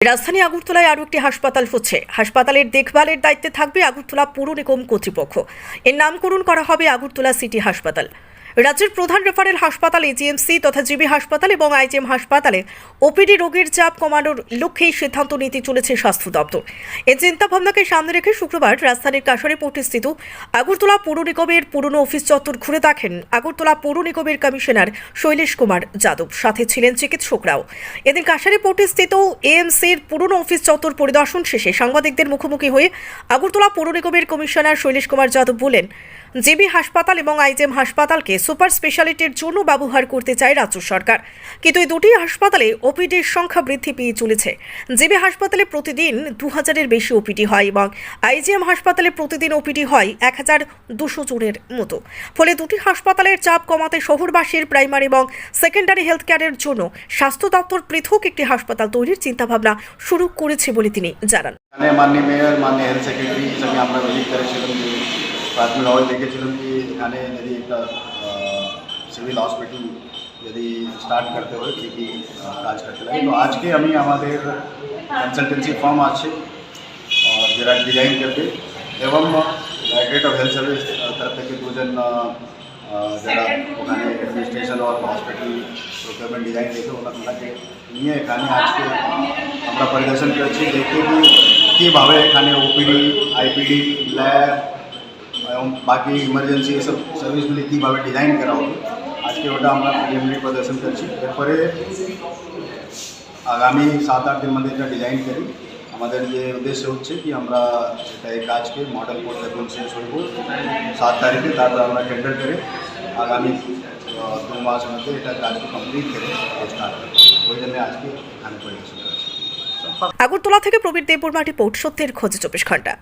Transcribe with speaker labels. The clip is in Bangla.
Speaker 1: রাজধানী আগরতলায় আরও একটি হাসপাতাল হচ্ছে। হাসপাতালের দেখভালের দায়িত্বে থাকবে আগরতলা পুর নিগম কর্তৃপক্ষ। এর নামকরণ করা হবে আগরতলা সিটি হাসপাতাল। রাজ্যের প্রধান রেফারেল হাসপাতালে জিএমসি তথা জিবি হাসপাতাল এবং আইজিএম হাসপাতালে ওপিডি রোগীর চাপ কমানোর লক্ষ্যেই সিদ্ধান্ত নিতে চলেছে স্বাস্থ্য দপ্তর। এই চিন্তাভাবনাকে সামনে রেখে শুক্রবার রাজধানীর কাশারিপট্টি স্থিত আগরতলা পৌর নিগমের পুরনো অফিস চত্বর ঘুরে দেখেন আগরতলা পৌর নিগমের কমিশনার শৈলেশ কুমার যাদব। সাথে ছিলেন চিকিৎসকরাও। এদিন কাশারিপট্টি স্থিত এএমসির পুরনো অফিস চত্বর পরিদর্শন শেষে সাংবাদিকদের মুখোমুখি হয়ে আগরতলা পৌর নিগমের কমিশনার শৈলেশ কুমার যাদব বলেন জিবি হাসপাতাল এবং আইজেম হাসপাতালকে সুপার স্পেশালিটির জন্য ব্যবহার করতে চায় রাজ্য সরকার। কিন্তু এই দুটি হাসপাতালে ওপিডির সংখ্যা বৃদ্ধি পেয়ে চলেছে। জিবি হাসপাতালে প্রতিদিন দু হাজারের বেশি ওপিডি হয় এবং আইজিএম হাসপাতালে প্রতিদিন ওপিডি হয় এক হাজার দুশো জনের মতো। ফলে দুটি হাসপাতালের চাপ কমাতে শহরবাসীর প্রাইমারি এবং সেকেন্ডারি হেলথ কেয়ারের জন্য স্বাস্থ্য দপ্তর পৃথক একটি হাসপাতাল তৈরির চিন্তাভাবনা শুরু করেছে বলে তিনি জানান।
Speaker 2: এখানে মাননীয় মেয়র মাননীয় হেলথ সেক্রেটারি সঙ্গে আমরা ভিজিট করেছিলাম যে প্রাথমিক আওয়াজ দেখেছিলাম কি এখানে যদি একটা সিভিল হসপিটাল যদি স্টার্ট করতে হয় কী কী আহ, কাজ করতে লাগে তো আজকে আমি আমাদের কনসালটেন্সি ফার্ম আছে আহ, যারা ডিজাইন করবে এবং ডাইরেক্টরেট অফ হেলথ সার্ভিস তরফ থেকে দুজন আহ, আহ, যারা ওখানে অ্যাডমিনিস্ট্রেশন আর হসপিটাল প্রোকিউরমেন্ট ডিজাইন দেখে ওনাকে নিয়ে এখানে আজকে আমরা পরিদর্শন করেছি দেখে কি কীভাবে এখানে ওপিডি আইপিডি ল্যাব এবং বাকি ইমার্জেন্সি এসব সার্ভিসগুলি কীভাবে ডিজাইন করা হবে, আজকে ওটা আমরা প্রিলিমিনারি প্রদর্শন করছি। এরপরে আগামী সাত আট দিন মধ্যে এটা ডিজাইন করি। আমাদের যে উদ্দেশ্য হচ্ছে কি, আমরা এটা এই কাজকে মডেল কোড যখন শেষ হইব সাত তারিখে, তারপর আমরা টেন্ডার করে আগামী দু মাস মধ্যে এটা কাজকে কমপ্লিট করে স্টার্ট করব। ওই জন্য আজকে এখানে পরিদর্শন করছি।
Speaker 1: আগরতলা থেকে প্রবীর দেববর্মা রিপোর্ট, সত্যের খোঁজে চব্বিশ ঘণ্টা।